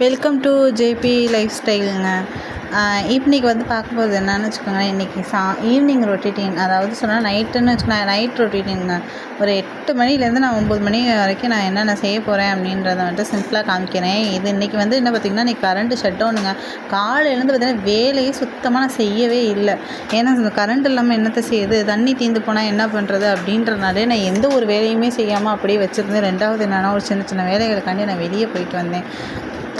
Welcome to JP life ஸ்டைலுங்க evening வந்து பார்க்க போகிறது என்னன்னு வச்சுக்கோங்களேன் இன்றைக்கி சா ஈவினிங் ரொட்டீன் அதாவது சொன்னால் நைட்டுன்னு வச்சுக்கோங்க நைட் ரொட்டீனுங்க ஒரு எட்டு மணிலேருந்து நான் ஒம்பது மணி வரைக்கும் நான் என்னென்ன செய்ய போகிறேன் அப்படின்றத வந்துட்டு சிம்பிளாக காமிக்கிறேன். இது இன்றைக்கி வந்து என்ன பார்த்திங்கன்னா இன்றைக்கி கரண்ட்டு ஷட் டவுனுங்க காலையிலேருந்து பார்த்திங்கன்னா வேலையே சுத்தமாக நான் செய்யவே இல்லை. ஏன்னா இந்த கரண்ட் இல்லாமல் என்னத்தை செய்யுது? தண்ணி தீர்ந்து போனால் என்ன பண்ணுறது அப்படின்றனாலே நான் எந்த ஒரு வேலையுமே செய்யாமல் அப்படியே வச்சுருந்தேன் ரெண்டாவது என்னென்னா ஒரு சின்ன சின்ன வேலைகளுக்காண்டி நான் வெளியே போயிட்டு வந்தேன்.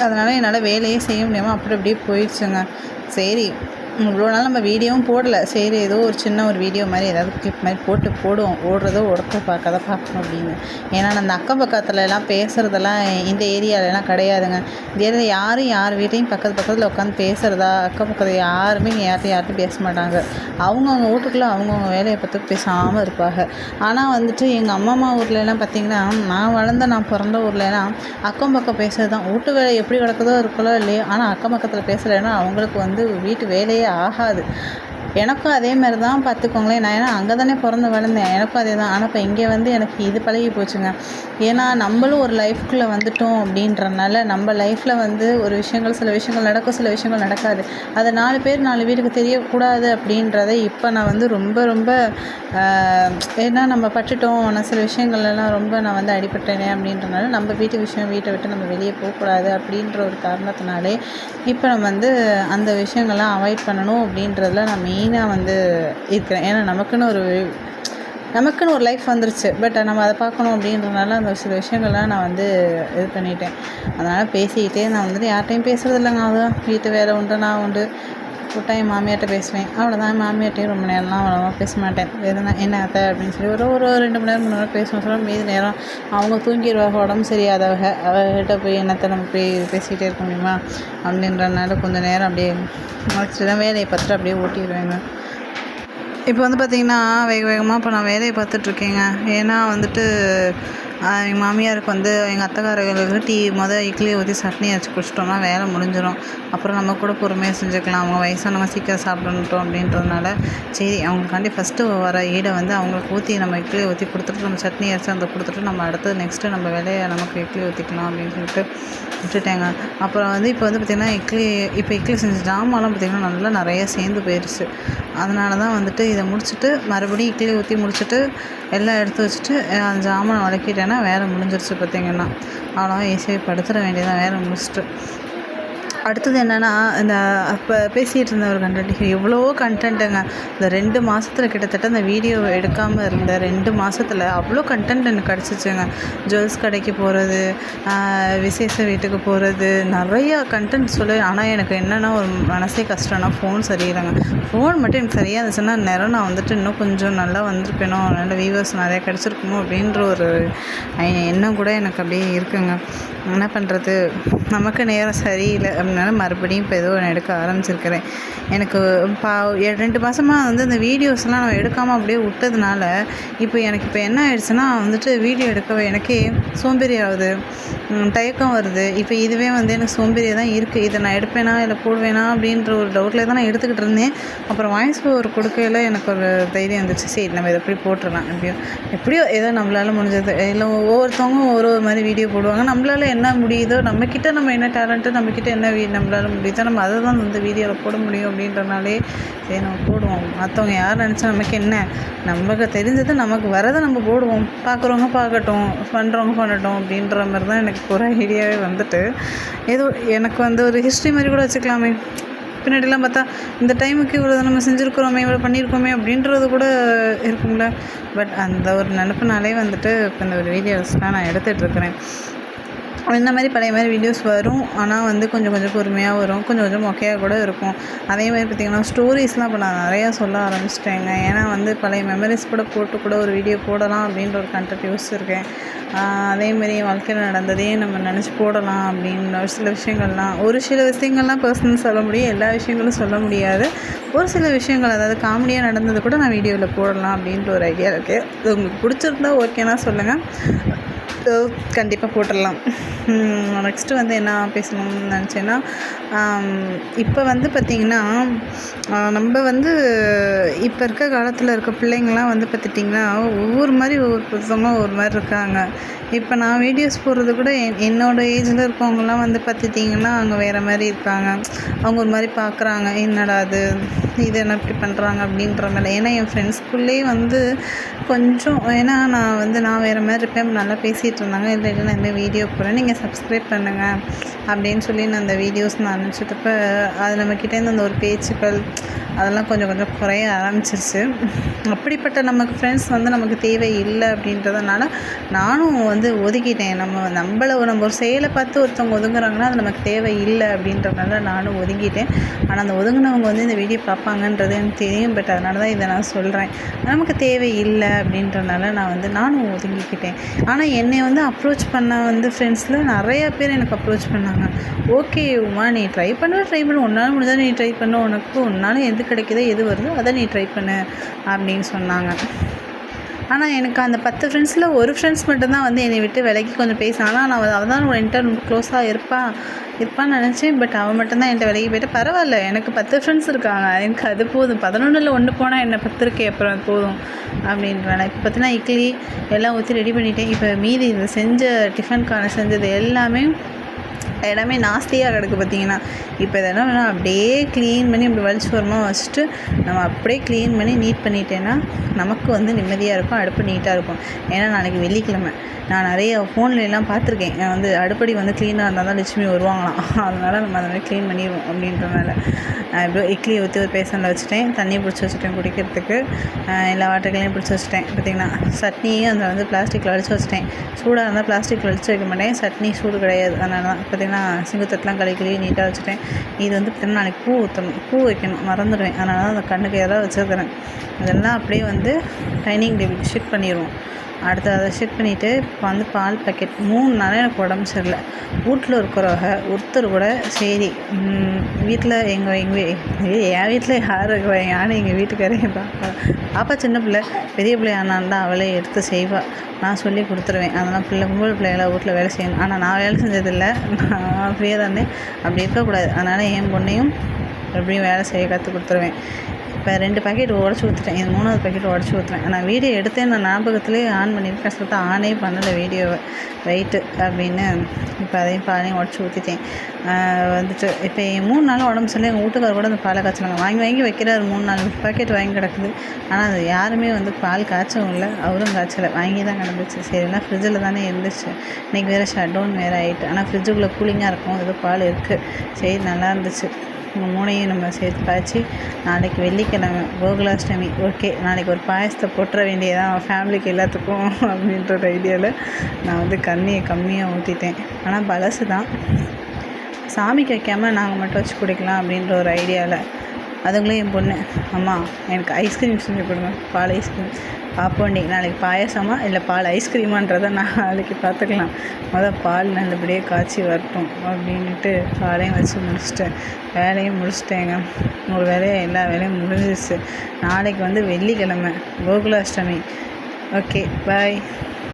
அதனால் என்னால் வேலையே செய்ய முடியாமல் அப்படி அப்படியே போயிடுச்சுங்க. சரி. இவ்வளோ நாள் நம்ம வீடியோவும் போடலை. சரி ஏதோ ஒரு சின்ன ஒரு வீடியோ மாதிரி ஏதாவது கிளிப் மாதிரி போட்டு போடுவோம். ஓடுறதோ உடத்த பார்க்கறத பார்க்கணும் அப்படின்னு. ஏன்னா அந்த அக்கம் பக்கத்துல எல்லாம் பேசுகிறதெல்லாம் இந்த ஏரியாவிலலாம் கிடையாதுங்க. இந்த யாரும் யார் வீட்டையும் பக்கத்து பக்கத்தில் உட்காந்து பேசுகிறதா அக்கம் பக்கத்தில் யாருமே இங்கே யார்ட்டையும் பேச மாட்டாங்க. அவங்கவுங்க வீட்டுக்குள்ளே அவங்கவுங்க வேலையை பார்த்து பேசாமல் இருப்பாங்க. ஆனால் வந்துட்டு எங்கள் அம்மா அம்மா ஊர்லலாம் பார்த்திங்கன்னா நான் வளர்ந்த நான் பிறந்த ஊர்லலாம் அக்கம் பக்கம் பேசுறது தான் வீட்டு வேலை எப்படி கிடக்குதோ இருக்கலோ இல்லையோ ஆனால் அக்கம் பக்கத்தில் பேசலைன்னா அவங்களுக்கு வந்து வீட்டு வேலையே ஆகாது. எனக்கும் அதே மாதிரி தான் பார்த்துக்கோங்களேன். நான் ஏன்னா அங்கே தானே பிறந்து வளர்ந்தேன். எனக்கும் அதே தான் ஆனால் இப்போ இங்கே வந்து எனக்கு இது பழகி போச்சுங்க. ஏன்னா நம்மளும் ஒரு லைஃப்குள்ளே வந்துட்டோம் அப்படின்றனால நம்ம லைஃப்பில் வந்து ஒரு விஷயங்கள் சில விஷயங்கள் நடக்கும் சில விஷயங்கள் நடக்காது. அதை நாலு பேர் நாலு வீட்டுக்கு தெரியக்கூடாது அப்படின்றத இப்போ நான் வந்து ரொம்ப ரொம்ப ஏன்னா நம்ம பட்டுட்டோம். ஆனால் சில விஷயங்கள்லாம் ரொம்ப நான் வந்து அடிபட்டேனே அப்படின்றனால நம்ம வீட்டு விஷயம் வீட்டை விட்டு நம்ம வெளியே போகக்கூடாது அப்படின்ற ஒரு காரணத்தினாலே இப்போ நம்ம வந்து அந்த விஷயங்கள்லாம் அவாய்ட் பண்ணணும் அப்படின்றதுல நான் மெயினாக வந்து இருக்கிறேன். ஏன்னா நமக்குன்னு ஒரு நமக்குன்னு ஒரு லைஃப் வந்துருச்சு. பட் நம்ம அதை பார்க்கணும் அப்படின்றனால அந்த சில விஷயங்கள்லாம் நான் வந்து இது பண்ணிட்டேன். அதனால் பேசிக்கிட்டே நான் வந்துட்டு யார்கிட்டையும் பேசுகிறது இல்லைங்க. அதுதான் வீட்டு வேலை உண்டு நான் உண்டு. விட்டா என் மாமியார்கிட்ட பேசுவேன். அவ்வளோதான் என் மாமியார்ட்டையும் ரொம்ப நேரம்லாம் அவ்வளோவா பேச மாட்டேன். எதுனா என்ன அத்தை அப்படின்னு சொல்லி ஒரு ஒரு ரெண்டு மணி நேரம் மூணு நேரம் பேசுவோம். சொல்ல மீதி நேரம் அவங்க தூங்கிடுவாங்க உடம்பு சரியாதவங்க அவகிட்ட போய் என்னத்தை நம்ம போய் பேசிக்கிட்டே இருக்க முடியுமா? அப்படின்றனால கொஞ்சம் நேரம் அப்படியே முடிச்சுட்டு தான் வேலையை பார்த்துட்டு அப்படியே ஓட்டிடுவேங்க. இப்போ வந்து பார்த்திங்கன்னா வேக வேகமாக இப்போ நான் வேலையை பார்த்துட்ருக்கேங்க ஏன்னா வந்துட்டு எங்கள் மாமியாருக்கு வந்து எங்கள் அத்தைக்காரர்களுக்கு டீ மொதல் இட்லி ஊற்றி சட்னி அரைச்சி குடிச்சிட்டோம்னா வேலை முடிஞ்சிடும் அப்புறம் நம்ம கூட பொறுமையாக செஞ்சுக்கலாம். அவங்க வயசானவங்க சீக்கிரம் சாப்பிடணுட்டோம் அப்படின்றதுனால சரி அவங்களுக்காண்டி ஃபஸ்ட்டு வர ஈடை வந்து அவங்களுக்கு ஊற்றி நம்ம இட்லி ஊற்றி கொடுத்துட்டு நம்ம சட்னி அரைச்சி அந்த கொடுத்துட்டு நம்ம அடுத்து நெக்ஸ்ட்டு நம்ம வேலையை நமக்கு இட்லி ஊற்றிக்கலாம் அப்படின்னு சொல்லிட்டு விட்டுட்டேங்க. அப்புறம் வந்து இப்போ வந்து பார்த்திங்கன்னா இட்லி இப்போ இட்லி செஞ்ச ஜாமான்லாம் பார்த்திங்கன்னா நல்லா நிறைய சேர்ந்து போயிடுச்சு அதனால தான் வந்துட்டு இதை முடிச்சுட்டு மறுபடியும் இட்லி ஊற்றி முடிச்சுட்டு எல்லாம் எடுத்து வச்சுட்டு அந்த ஜாமானை வதக்கிட்டேன்னா வேலை முடிஞ்சிருச்சு பார்த்திங்கன்னா. அவ்வளோவா ஈஸியாக படுத்துட வேண்டியதான் வேலை முடிச்சுட்டு. அடுத்தது என்னென்னா இந்த அப்போ பேசிகிட்டு இருந்த ஒரு கண்டென்ட் எவ்வளோ கண்டென்ட்டுங்க இந்த ரெண்டு மாதத்துல கிட்டத்தட்ட அந்த வீடியோ எடுக்காமல் இருந்த ரெண்டு மாதத்தில் அவ்வளோ கண்டென்ட் எனக்கு கிடச்சிச்சுங்க. ஜுவல்ஸ் கடைக்கு போகிறது விசேஷ வீட்டுக்கு போகிறது நிறையா கண்டென்ட் சொல்லி ஆனால் எனக்கு என்னென்னா ஒரு மனசே கஷ்டம்னா ஃபோன் சரியில்லைங்க. ஃபோன் மட்டும் எனக்கு சரியாக இருந்துச்சுன்னா நேரம் நான் வந்துட்டு இன்னும் கொஞ்சம் நல்லா வந்திருப்பேனோ நல்ல வியூவர்ஸ் நிறையா கிடச்சிருக்குமோ அப்படின்ற ஒரு எண்ணம் கூட எனக்கு அப்படியே இருக்குங்க. என்ன பண்ணுறது நமக்கு நேரம் சரியில்லை. இருந்ததுனால மறுபடியும் இப்போ ஏதோ ஒன்று எடுக்க ஆரம்பிச்சிருக்கிறேன். எனக்கு பா ரெண்டு மாதமாக வந்து இந்த வீடியோஸ்லாம் நான் எடுக்காமல் அப்படியே விட்டதுனால இப்போ எனக்கு இப்போ என்ன ஆயிடுச்சுன்னா வந்துட்டு வீடியோ எடுக்க எனக்கே சோம்பேறி ஆகுது தயக்கம் வருது. இப்போ இதுவே வந்து எனக்கு சோம்பேறியாக தான் இருக்குது இதை நான் எடுப்பேனா இல்லை போடுவேனா அப்படின்ற ஒரு டவுட்டில் தான் நான் எடுத்துக்கிட்டு இருந்தேன். அப்புறம் வாய்ஸ் ஓவர் கொடுக்கையில் எனக்கு ஒரு தைரியம் வந்துச்சு. சரி நம்ம இதை எப்படி போட்டுடலாம்? எப்படியோ எப்படியோ ஏதோ நம்மளால் முடிஞ்சது. இல்லை ஒவ்வொருத்தவங்க ஒரு ஒரு மாதிரி வீடியோ போடுவாங்க. நம்மளால் என்ன முடியுதோ நம்மக்கிட்ட நம்ம என்ன டேலண்ட்டு நம்மக்கிட்ட என்ன வீ நம்மளால் முடியுதோ நம்ம அதை தான் வந்து வீடியோவில் போட முடியும் அப்படின்றனாலே சரி நம்ம போடுவோம். மற்றவங்க யார் நினச்சா நமக்கு என்ன? நமக்கு தெரிஞ்சது நமக்கு வரதை நம்ம போடுவோம். பார்க்குறவங்க பார்க்கட்டும் பண்ணுறவங்க பண்ணட்டும் அப்படின்ற மாதிரி தான் எனக்கு ஒரு ஐடியாவே வந்துட்டு. ஏதோ எனக்கு வந்து ஒரு ஹிஸ்ட்ரி மாதிரி கூட வச்சுக்கலாமே. பின்னாடிலாம் பார்த்தா இந்த டைமுக்கு இவ்வளோ நம்ம செஞ்சுருக்கிறோமே இவ்வளோ பண்ணியிருக்கோமே அப்படின்றது கூட இருக்கும்ல. பட் அந்த ஒரு நினப்புனாலே வந்துட்டு இப்போ இந்த ஒரு வீடியோஸ்லாம் நான் எடுத்துகிட்ருக்கிறேன் இந்த மாதிரி பழைய மாதிரி வீடியோஸ் வரும். ஆனால் வந்து கொஞ்சம் கொஞ்சம் பொறுமையாக வரும். கொஞ்சம் கொஞ்சம் மொக்கையாக கூட இருக்கும். அதே மாதிரி பார்த்திங்கன்னா ஸ்டோரிஸ்லாம் இப்போ நான் நிறையா சொல்ல ஆரம்பிச்சிட்டேங்க. ஏன்னா வந்து பழைய மெமரிஸ் கூட போட்டு கூட ஒரு வீடியோ போடலாம் அப்படின்ற ஒரு கண்டென்ட் யோசிச்சிருக்கேன் அதேமாரி என் வாழ்க்கையில் நடந்ததையே நம்ம நினச்சி போடலாம் அப்படின்னு ஒரு சில விஷயங்கள்லாம் ஒரு சில விஷயங்கள்லாம் பர்சனல் சொல்ல முடியும். எல்லா விஷயங்களும் சொல்ல முடியாது. ஒரு சில விஷயங்கள் அதாவது காமெடியாக நடந்தது கூட நான் வீடியோவில் போடலாம் அப்படின்ற ஒரு ஐடியா இருக்குது அது உங்களுக்கு பிடிச்சிருந்தா ஓகேனா சொல்லுங்கள் கண்டிப்பாக போட்டுடலாம். நெக்ஸ்ட்டு வந்து என்ன பேசணும்னு நினச்சேன்னா இப்போ வந்து பார்த்திங்கன்னா நம்ம வந்து இப்போ இருக்க காலத்தில் இருக்க பிள்ளைங்கள்லாம் வந்து பார்த்துட்டிங்கன்னா ஒவ்வொரு மாதிரி ஒவ்வொருத்தவங்க ஒவ்வொரு மாதிரி இருக்காங்க. இப்போ நான் வீடியோஸ் போடுறது கூட என் என்னோடய ஏஜில் இருக்கவங்கலாம் வந்து பார்த்துட்டிங்கன்னா அவங்க வேறு மாதிரி இருக்காங்க. அவங்க ஒரு மாதிரி பார்க்குறாங்க என்னடா அது இது என்ன இப்படி பண்ணுறாங்க அப்படின்ற மாதிரி. ஏன்னா என் ஃப்ரெண்ட்ஸ்குள்ளேயே வந்து கொஞ்சம் ஏன்னா நான் வந்து நான் வேறு மாதிரி இருப்பேன். நல்லா பேசிகிட்டு இருந்தாங்க. இல்லை இல்லை நான் இந்த வீடியோ போகிறேன் நீங்கள் சப்ஸ்கிரைப் பண்ணுங்கள் அப்படின்னு சொல்லி நான் அந்த வீடியோஸ் நான் அனுப்பிச்சிட்டப்ப அது நம்மக்கிட்டேருந்து அந்த ஒரு பேச்சுக்கள் அதெல்லாம் கொஞ்சம் கொஞ்சம் குறைய ஆரம்பிச்சிருச்சு. அப்படிப்பட்ட நமக்கு ஃப்ரெண்ட்ஸ் வந்து நமக்கு தேவை இல்லை அப்படின்றதுனால நானும் வந்து ஒதுக்கிட்டேன். நம்ம நம்மள நம்ம ஒரு செயலை பார்த்து ஒருத்தவங்க ஒதுங்குறாங்கன்னா அது நமக்கு தேவை இல்லை அப்படின்றதுனால நானும் ஒதுங்கிட்டேன். ஆனால் அந்த ஒதுங்கினவங்க வந்து இந்த வீடியோ இருப்பாங்கன்றது எனக்கு தெரியும் பட் அதனால தான் இதை நான் சொல்கிறேன் நமக்கு தேவை இல்லை அப்படின்றனால நான் வந்து நானும் ஒதுங்கிக்கிட்டேன். ஆனால் என்னை வந்து அப்ரோச் பண்ண வந்து ஃப்ரெண்ட்ஸில் நிறையா பேர் எனக்கு அப்ரோச் பண்ணாங்க. ஓகே உமா நீ ட்ரை பண்ண ட்ரை பண்ணு. உன்னால் முடிஞ்சால் நீ ட்ரை பண்ண. உனக்கு உன்னால் எது கிடைக்குதோ எது வருதோ அதை நீ ட்ரை பண்ணு அப்படின்னு சொன்னாங்க. ஆனால் எனக்கு அந்த பத்து ஃப்ரெண்ட்ஸில் ஒரு ஃப்ரெண்ட்ஸ் மட்டும்தான் வந்து என்னை விட்டு விலகி கொஞ்சம் பேசினா ஆனால் நான் அவள் தான் என்கிட்ட ரொம்ப க்ளோஸாக இருப்பாள் இருப்பான்னு நினச்சேன். பட் அவள் மட்டும்தான் என்கிட்ட விலகி போயிட்டு. பரவாயில்ல எனக்கு பத்து ஃப்ரெண்ட்ஸ் இருக்காங்க. எனக்கு அது போதும். பதினொன்றில் ஒன்று போனால் என்ன பத்து இருக்கே அப்புறம் அது போதும் அப்படின்றாங்க இப்போ பார்த்தீங்கன்னா இட்லி எல்லாம் ஊற்றி ரெடி பண்ணிட்டேன். இப்போ மீதி இந்த செஞ்ச டிஃபனுக்கான செஞ்சது எல்லாமே இடமே நாஸ்தியாக கிடக்கு பார்த்தீங்கன்னா. இப்போ இதெல்லாம் வேணால் அப்படியே க்ளீன் பண்ணி அப்படி வலிச்சு வரமாக வச்சுட்டு நம்ம அப்படியே க்ளீன் பண்ணி நீட் பண்ணிட்டேன்னா நமக்கு வந்து நிம்மதியாக இருக்கும் அடுப்பு நீட்டாக இருக்கும். ஏன்னா நாளைக்கு வெள்ளிக்கிழமை. நான் நிறைய ஃபோன்லலாம் பார்த்துருக்கேன். வந்து அடுப்படி வந்து க்ளீனாக இருந்தால் தான் லட்சுமி வருவாங்களாம். அதனால் நம்ம அதை மாதிரி க்ளீன் பண்ணிடுவோம் அப்படின்றனால இப்போ இட்லி ஊற்றி ஒரு பேசனில் வச்சுட்டேன். தண்ணி பிடிச்சி வச்சுட்டேன் குடிக்கிறதுக்கு. எல்லா வாட்டர்களையும் பிடிச்சி வச்சுட்டேன் பார்த்திங்கன்னா சட்னியும் அதில் வந்து பிளாஸ்டிக்கில் அடித்து வச்சுட்டேன். சூடாக இருந்தால் பிளாஸ்டிக்கில் அடித்து வைக்க மாட்டேன். சட்னி சூடு கிடையாது. அதனால தான் பார்த்திங்கன்னா சிங்கத்தட்டெலாம் கழுவி கழுவி நீட்டாக வச்சுட்டேன். இது வந்து பார்த்திங்கன்னா நாளைக்கு பூ ஊற்றணும் பூ வைக்கணும். மறந்துடுவேன். அதனால தான் அந்த கண்ணுக்கு எதாவது வச்சுருக்கிறேன். அதெல்லாம் அப்படியே வந்து டைனிங் டேபிள் ஷிஃப்ட் பண்ணிடுவோம் அடுத்து அதை செட் பண்ணிவிட்டு இப்போ வந்து பால் பாக்கெட் மூணு நாளே எனக்கு உடம்பு சரியில்லை. வீட்டில் இருக்கிறவங்க ஒருத்தர் கூட சரி வீட்டில் எங்கள் எங்கள் என் வீட்டில் யார் இருக்கிறா யாரும் எங்கள் வீட்டுக்காரே பாப்பா. பாப்பா சின்ன பிள்ளை. பெரிய பிள்ளை ஆனாலும் தான் அவளே எடுத்து செய்வாள் நான் சொல்லி கொடுத்துருவேன். அதெல்லாம் பிள்ளை கும்பல் பிள்ளைகளாக வீட்டில் வேலை செய்யணும். ஆனால் நான் வேலை செஞ்சதில்லை. நான் ஃப்ரீயாக தான்? இருந்தேன் அப்படி இருக்கக்கூடாது. அதனால் என் பொண்ணையும் எப்படியும் வேலை செய்ய கற்றுக் கொடுத்துருவேன். இப்போ ரெண்டு பாக்கெட் உடச்சி ஊற்றுட்டேன் இது மூணாவது பாக்கெட் உடச்சி ஊற்றுறேன் நான் வீடியோ எடுத்தேன். நான் ஞாபகத்துலேயே ஆன் பண்ணியிருக்கேன் கஷ்டத்தை ஆனே பண்ணலை வீடியோவை ரைட்டு அப்படின்னு இப்போ அதையும் பாலையும் உடச்சி ஊற்றிட்டேன் வந்துட்டு இப்போ மூணு நாள் உடம்பு சொல்லி எங்கள் வீட்டுக்கார கூட அந்த பாலை காய்ச்சலாங்க. வாங்கி வாங்கி வைக்கிறாரு. மூணு நாலு பாக்கெட் வாங்கி கிடக்குது. ஆனால் அது யாருமே வந்து பால் காய்ச்சவும் இல்லை. அவரும் காய்ச்சலை. வாங்கி தான் கிடந்துச்சு. சரினா ஃப்ரிட்ஜில் தானே இருந்துச்சு. இன்றைக்கி வேறு ஷட் டவுன் வேறு ஆகிட்டு ஆனால் ஃப்ரிட்ஜுக்குள்ளே கூலிங்காக இருக்கும். ஏதோ பால் இருக்குது சரி நல்லா இருந்துச்சு. மூணையும் நம்ம சேர்த்து காய்ச்சி நாளைக்கு வெள்ளிக்கிழமை கோகுலாஷ்டமி ஓகே நாளைக்கு ஒரு பாயசத்தை போட்டுற வேண்டியதான் ஃபேமிலிக்கு எல்லாத்துக்கும் அப்படின்ற ஒரு ஐடியாவில் நான் வந்து கண்ணியை கம்மியாக ஊற்றிட்டேன் ஆனால் பழசு தான். சாமிக்கு வைக்காமல் நாங்கள் மட்டும் வச்சு குடிக்கலாம் அப்படின்ற ஒரு ஐடியாவில் அதுங்களும் என் பொண்ணு அம்மா எனக்கு ஐஸ்கிரீம் செஞ்சு கொடுங்க. பால் ஐஸ்கிரீம் பார்ப்போம் நாளைக்கு பாயசமா இல்லை பால் ஐஸ்கிரீமான்றதை நான் நாளைக்கு பார்த்துக்கலாம். மொதல் பால் நல்லபடியாக காய்ச்சி வரட்டும் அப்படின்ட்டு பாலையும் வச்சு முடிச்சிட்டேன். வேலையும் முடிச்சிட்டேங்க. ஒரு வேலையை எல்லா வேலையும் முடிஞ்சிச்சு நாளைக்கு வந்து வெள்ளிக்கிழமை கோகுலாஷ்டமி. Okay bye